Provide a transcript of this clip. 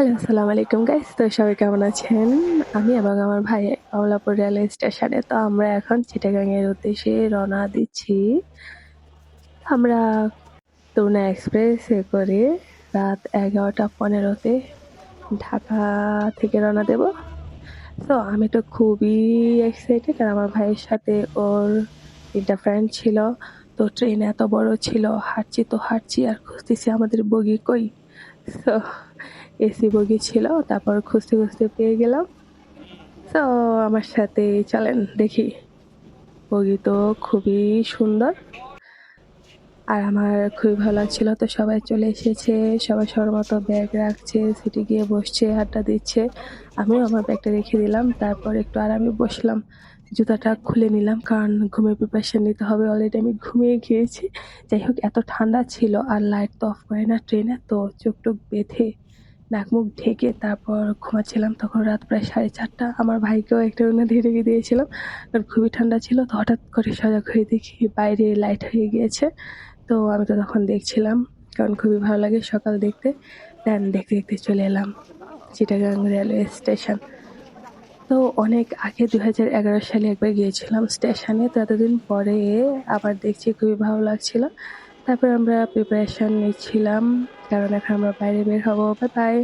Hello, আসসালামু আলাইকুম guys. তো সবাই কেমন আছেন? আমি এবং আমার ভাই কমলাপুর রেল স্টেশনে। তো আমরা এখন চিটাগাং এর উদ্দেশ্যে রওনা দিচ্ছি। আমরা তুনা এক্সপ্রেসে করে রাত এগারোটা পনেরোতে ঢাকা থেকে রওনা দেব। তো আমি তো খুবই এক্সাইটেড আর আমার ভাইয়ের সাথে ওর ৩ টা ফ্রেন্ড ছিল। তো ট্রেন এত বড় ছিল, হাঁটছি তো হাঁটছি আর খুঁজতেছি আমাদের বগি কই? সো এসি বগি ছিল। তারপর খুঁজতে, খুঁজতে পেয়ে গেলাম। সো আমার সাথে চলেন দেখি। বগি তো খুবই সুন্দর। আর আমার খুবই ভালো লাগছিল। তো সবাই চলে এসেছে। সবাই সবার মতো ব্যাগ রাখছে, সিটে গিয়ে বসছে, আড্ডা দিচ্ছে। আমিও আমার ব্যাগটা রেখে দিলাম। তারপর একটু আরামে বসলাম। জুতাটা খুলে নিলাম কারণ ঘুমের প্রিপারেশান নিতে হবে। অলরেডি আমি ঘুমিয়ে গিয়েছি। যাই হোক এত ঠান্ডা ছিল আর লাইট তো অফ করে না ট্রেনে। তো চোখ-টোখ বেঁধে নাক-মুখ ঢেকে তারপর ঘুমাচ্ছিলাম। তখন রাত প্রায় ৪:৩০ আমার ভাইকেও একটা ওড়না দিয়ে রেখে দিয়েছিলাম। কারণ খুবই ঠান্ডা ছিল। তো হঠাৎ করে সজাগ হয়ে দেখি বাইরে লাইট হয়ে গিয়েছে। তো আমি তো তখন দেখছিলাম। কারণ খুবই ভালো লাগে সকাল দেখতে। দেন দেখতে, দেখতে চলে এলাম চিটাগাং রেলওয়ে স্টেশন। তো অনেক আগে ২০১১ সালে একবার গিয়েছিলাম স্টেশনে। তো এতদিন পরে আবার দেখছি খুবই ভালো লাগছিল। তারপর আমরা প্রিপারেশান নিচ্ছিলাম। কারণ এখন আমরা বাইরে বের হব বাই, বাই।